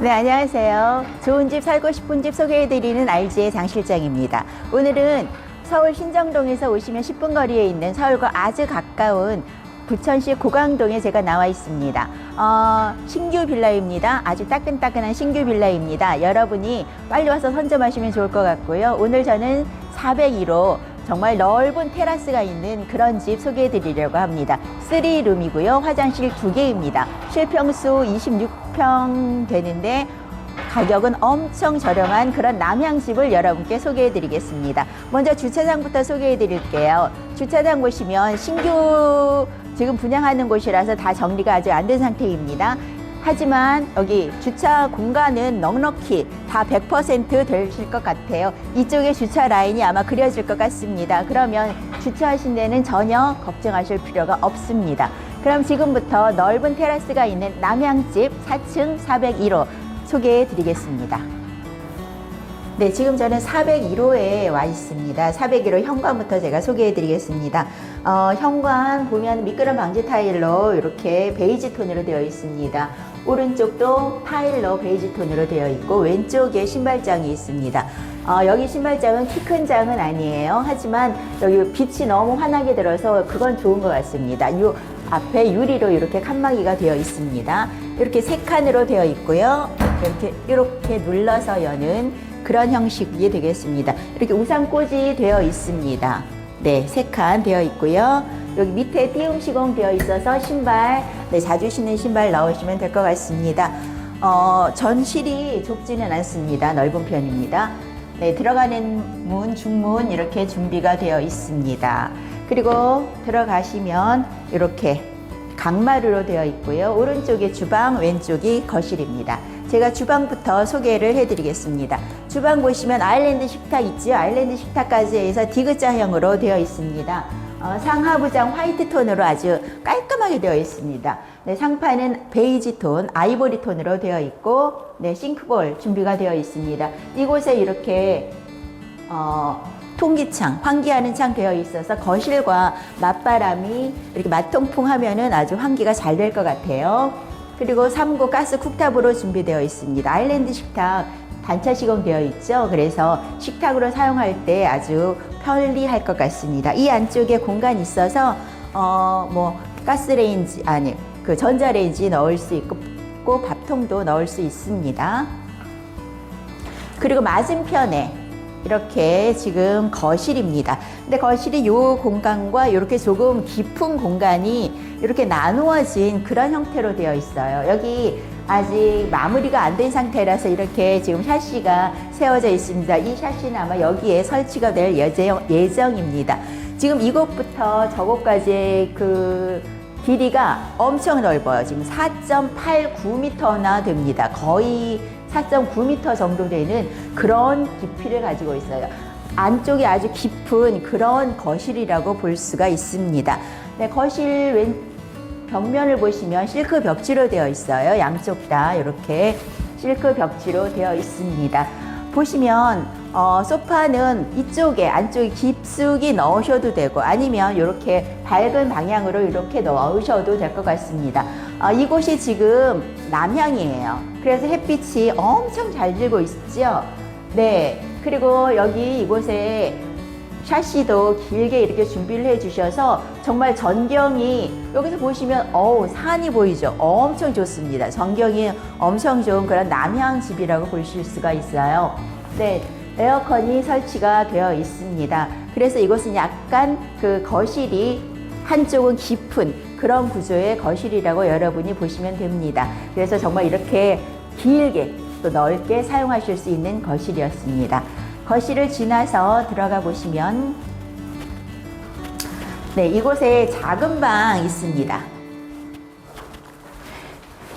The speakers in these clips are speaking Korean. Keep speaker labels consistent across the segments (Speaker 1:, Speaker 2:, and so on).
Speaker 1: 네, 안녕하세요. 좋은 집 살고 싶은 집 소개해드리는 RG의 장 실장입니다. 오늘은 서울 신정동에서 오시면 10분 거리에 있는 서울과 아주 가까운 부천시 고강동에 제가 나와 있습니다. 어, 신규 빌라입니다. 아주 따끈따끈한 신규 빌라입니다. 여러분이 빨리 와서 선점하시면 좋을 것 같고요. 오늘 저는 402로 정말 넓은 테라스가 있는 그런 집 소개해 드리려고 합니다. 3룸이고요. 화장실 2개입니다. 실평수 26평 되는데 가격은 엄청 저렴한 그런 남향집을 여러분께 소개해 드리겠습니다. 먼저 주차장부터 소개해 드릴게요. 주차장 보시면 신규 지금 분양하는 곳이라서 다 정리가 아직 안 된 상태입니다. 하지만 여기 주차 공간은 넉넉히 다 100% 되실 것 같아요. 이쪽에 주차 라인이 아마 그려질 것 같습니다. 그러면 주차하신 데는 전혀 걱정하실 필요가 없습니다. 그럼 지금부터 넓은 테라스가 있는 남양집 4층 401호 소개해 드리겠습니다. 네, 지금 저는 401호에 와 있습니다. 401호 현관부터 제가 소개해 드리겠습니다. 어, 현관 보면 미끄럼 방지 타일로 이렇게 베이지 톤으로 되어 있습니다. 오른쪽도 타일로 베이지 톤으로 되어 있고 왼쪽에 신발장이 있습니다. 어, 여기 신발장은 키 큰 장은 아니에요. 하지만 여기 빛이 너무 환하게 들어서 그건 좋은 것 같습니다. 요 앞에 유리로 이렇게 칸막이가 되어 있습니다. 이렇게 세 칸으로 되어 있고요. 이렇게 이렇게 눌러서 여는 그런 형식이 되겠습니다. 이렇게 우산꽂이 되어 있습니다. 네, 세 칸 되어 있고요. 여기 밑에 띄움 시공 되어 있어서 신발, 네, 자주 신는 신발 넣으시면 될 것 같습니다. 어, 전실이 좁지는 않습니다. 넓은 편입니다. 네, 들어가는 문, 중문 이렇게 준비가 되어 있습니다. 그리고 들어가시면 이렇게 강마루로 되어 있고요. 오른쪽에 주방, 왼쪽이 거실입니다. 제가 주방부터 소개를 해드리겠습니다. 주방 보시면 아일랜드 식탁 있지요. 아일랜드 식탁까지 해서 디귿자형으로 되어 있습니다. 어, 상하부장 화이트 톤으로 아주 깔끔하게 되어 있습니다. 네, 상판은 베이지 톤, 아이보리 톤으로 되어 있고, 네, 싱크볼 준비가 되어 있습니다. 이곳에 이렇게 어, 통기창, 환기하는 창 되어 있어서 거실과 맞바람이 이렇게 맞통풍 하면은 아주 환기가 잘 될 것 같아요. 그리고 3구 가스 쿡탑으로 준비되어 있습니다. 아일랜드 식탁 단차 시공되어 있죠. 그래서 식탁으로 사용할 때 아주 편리할 것 같습니다. 이 안쪽에 공간이 있어서 어 뭐 가스레인지 아니 그 전자레인지 넣을 수 있고 고 밥통도 넣을 수 있습니다. 그리고 맞은편에 이렇게 지금 거실입니다. 근데 거실이 요 공간과 이렇게 조금 깊은 공간이 이렇게 나누어진 그런 형태로 되어 있어요. 여기 아직 마무리가 안 된 상태라서 이렇게 지금 샤시가 세워져 있습니다. 이 샤시는 아마 여기에 설치가 될 예정, 예정입니다. 지금 이곳부터 저곳까지의 그 길이가 엄청 넓어요. 지금 4.89m나 됩니다. 거의 4.9m 정도 되는 그런 깊이를 가지고 있어요. 안쪽이 아주 깊은 그런 거실이라고 볼 수가 있습니다. 네, 거실 왼 벽면을 보시면 실크 벽지로 되어 있어요. 양쪽 다 이렇게 실크 벽지로 되어 있습니다. 보시면 어, 소파는 이쪽에 안쪽에 깊숙이 넣으셔도 되고 아니면 이렇게 밝은 방향으로 이렇게 넣으셔도 될 것 같습니다. 어, 이곳이 지금 남향이에요. 그래서 햇빛이 엄청 잘 들고 있죠. 네. 그리고 여기 이곳에 샤시도 길게 이렇게 준비를 해 주셔서 정말 전경이 여기서 보시면 어우 산이 보이죠? 엄청 좋습니다. 전경이 엄청 좋은 그런 남향 집이라고 보실 수가 있어요. 네 에어컨이 설치가 되어 있습니다. 그래서 이곳은 약간 그 거실이 한쪽은 깊은 그런 구조의 거실이라고 여러분이 보시면 됩니다. 그래서 정말 이렇게 길게 또 넓게 사용하실 수 있는 거실이었습니다 거실을 지나서 들어가 보시면 네, 이곳에 작은 방 있습니다.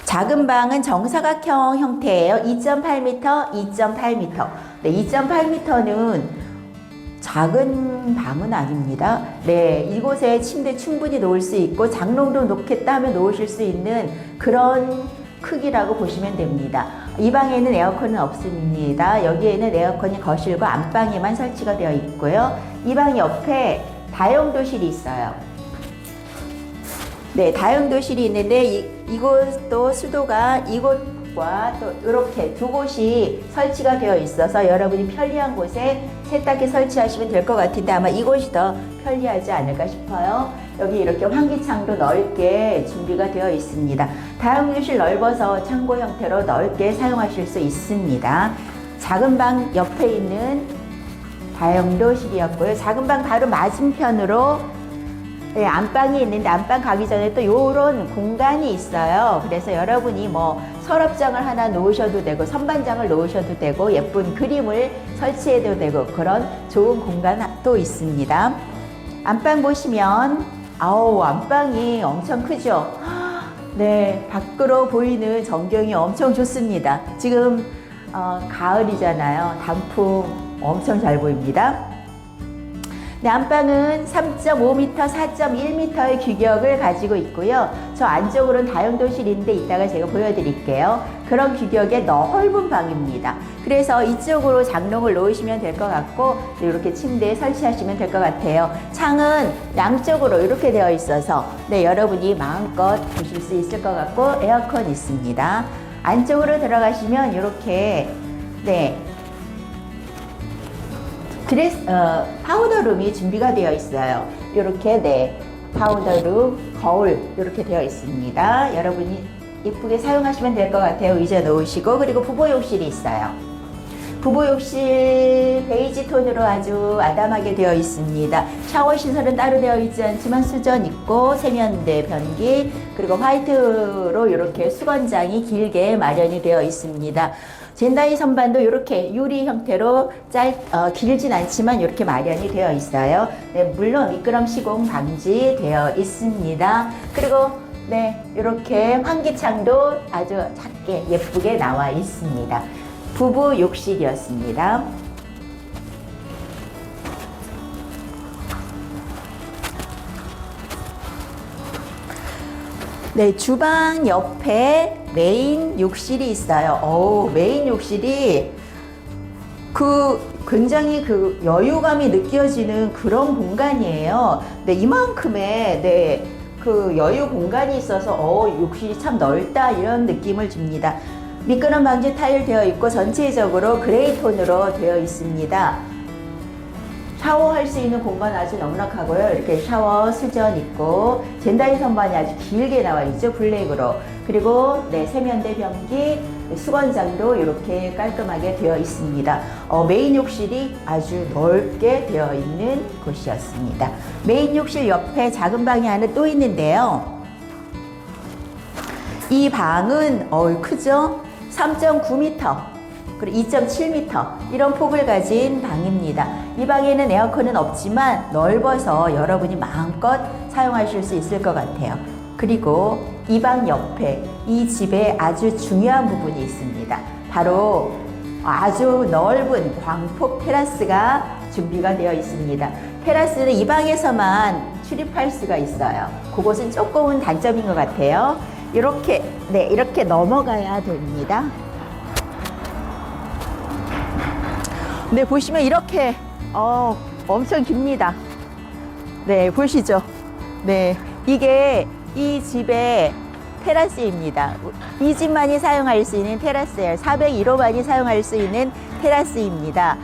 Speaker 1: 작은 방은 정사각형 형태예요. 2.8m, 2.8m. 네, 2.8m는 작은 방은 아닙니다. 네, 이곳에 침대 충분히 놓을 수 있고 장롱도 놓겠다 하면 놓으실 수 있는 그런 크기라고 보시면 됩니다. 이 방에는 에어컨은 없습니다. 여기에는 에어컨이 거실과 안방에만 설치가 되어 있고요. 이 방 옆에 다용도실이 있어요. 네, 다용도실이 있는데 이, 이곳도 수도가 이곳 곳과 또 이렇게 두 곳이 설치가 되어 있어서 여러분이 편리한 곳에 세탁기 설치하시면 될 것 같은데 아마 이곳이 더 편리하지 않을까 싶어요. 여기 이렇게 환기창도 넓게 준비가 되어 있습니다. 다용도실 넓어서 창고 형태로 넓게 사용하실 수 있습니다. 작은 방 옆에 있는 다용도실이었고요. 작은 방 바로 맞은편으로 네, 안방이 있는데 안방 가기 전에 또 요런 공간이 있어요. 그래서 여러분이 뭐 서랍장을 하나 놓으셔도 되고 선반장을 놓으셔도 되고 예쁜 그림을 설치해도 되고 그런 좋은 공간도 있습니다. 안방 보시면 아우 안방이 엄청 크죠. 네, 밖으로 보이는 전경이 엄청 좋습니다. 지금 어, 가을이잖아요. 단풍 엄청 잘 보입니다. 네, 안방은 3.5m, 4.1m의 규격을 가지고 있고요. 저 안쪽으로는 다용도실인데 이따가 제가 보여드릴게요. 그런 규격의 넓은 방입니다. 그래서 이쪽으로 장롱을 놓으시면 될 것 같고 이렇게 침대에 설치하시면 될 것 같아요. 창은 양쪽으로 이렇게 되어 있어서 네, 여러분이 마음껏 보실 수 있을 것 같고 에어컨 있습니다. 안쪽으로 들어가시면 이렇게 네, 드레스 어, 파우더룸이 준비가 되어 있어요. 이렇게 네 파우더룸 거울 이렇게 되어 있습니다. 여러분이 이쁘게 사용하시면 될 것 같아요. 의자 놓으시고 그리고 부부 욕실이 있어요. 부부 욕실 베이지 톤으로 아주 아담하게 되어 있습니다. 샤워 시설은 따로 되어 있지 않지만 수전 있고 세면대 변기 그리고 화이트로 이렇게 수건장이 길게 마련이 되어 있습니다. 젠다이 선반도 이렇게 유리 형태로 짧, 어, 길진 않지만 이렇게 마련이 되어 있어요. 네, 물론 미끄럼 시공 방지되어 있습니다. 그리고 네, 이렇게 환기창도 아주 작게 예쁘게 나와 있습니다. 부부 욕실이었습니다. 네, 주방 옆에 메인 욕실이 있어요. 오, 메인 욕실이 그 굉장히 그 여유감이 느껴지는 그런 공간이에요. 네, 이만큼의 네, 그 여유 공간이 있어서 어, 욕실이 참 넓다 이런 느낌을 줍니다. 미끄럼 방지 타일 되어 있고 전체적으로 그레이 톤으로 되어 있습니다. 샤워할 수 있는 공간 아주 넉넉하고요. 이렇게 샤워 수전 있고 젠다이 선반이 아주 길게 나와 있죠. 블랙으로. 그리고 네, 세면대 변기, 수건장도 이렇게 깔끔하게 되어 있습니다. 어, 메인 욕실이 아주 넓게 되어 있는 곳이었습니다. 메인 욕실 옆에 작은 방이 하나 또 있는데요. 이 방은 어 크죠? 3.9m. 그리고 2.7m 이런 폭을 가진 방입니다. 이 방에는 에어컨은 없지만 넓어서 여러분이 마음껏 사용하실 수 있을 것 같아요. 그리고 이 방 옆에 이 집에 아주 중요한 부분이 있습니다. 바로 아주 넓은 광폭 테라스가 준비가 되어 있습니다. 테라스는 이 방에서만 출입할 수가 있어요. 그것은 조금은 단점인 것 같아요. 이렇게 네 이렇게 넘어가야 됩니다. 네, 보시면 이렇게 어, 엄청 깁니다. 네, 보시죠. 네, 이게 이 집의 테라스입니다. 이 집만이 사용할 수 있는 테라스예요. 401호만이 사용할 수 있는 테라스입니다.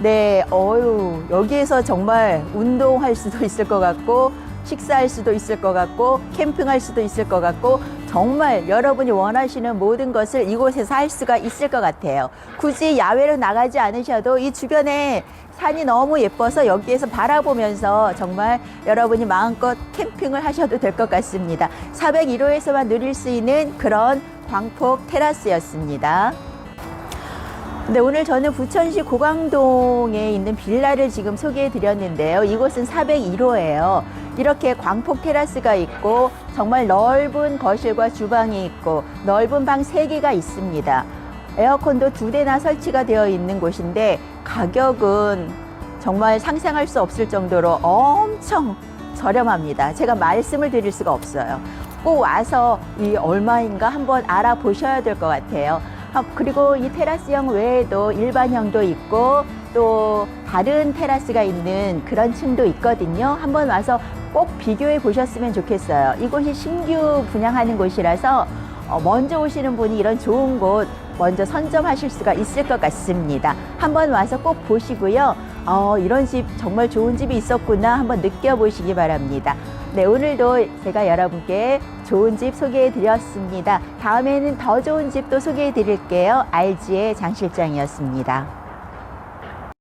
Speaker 1: 네, 어유 여기에서 정말 운동할 수도 있을 것 같고 식사할 수도 있을 것 같고 캠핑할 수도 있을 것 같고 정말 여러분이 원하시는 모든 것을 이곳에서 할 수가 있을 것 같아요. 굳이 야외로 나가지 않으셔도 이 주변에 산이 너무 예뻐서 여기에서 바라보면서 정말 여러분이 마음껏 캠핑을 하셔도 될 것 같습니다. 401호에서만 누릴 수 있는 그런 광폭 테라스였습니다. 네, 오늘 저는 부천시 고강동에 있는 빌라를 지금 소개해 드렸는데요. 이곳은 401호예요. 이렇게 광폭 테라스가 있고 정말 넓은 거실과 주방이 있고 넓은 방 세개가 있습니다. 에어컨도 두 대나 설치가 되어 있는 곳인데 가격은 정말 상상할 수 없을 정도로 엄청 저렴합니다. 제가 말씀을 드릴 수가 없어요. 꼭 와서 이 얼마인가 한번 알아보셔야 될 것 같아요. 아, 그리고 이 테라스형 외에도 일반형도 있고 또 다른 테라스가 있는 그런 층도 있거든요. 한번 와서 꼭 비교해 보셨으면 좋겠어요. 이곳이 신규 분양하는 곳이라서 어, 먼저 오시는 분이 이런 좋은 곳 먼저 선점하실 수가 있을 것 같습니다. 한번 와서 꼭 보시고요. 어, 이런 집 정말 좋은 집이 있었구나 한번 느껴보시기 바랍니다. 네, 오늘도 제가 여러분께 좋은 집 소개해 드렸습니다. 다음에는 더 좋은 집도 소개해 드릴게요. 알지의 장 실장이었습니다.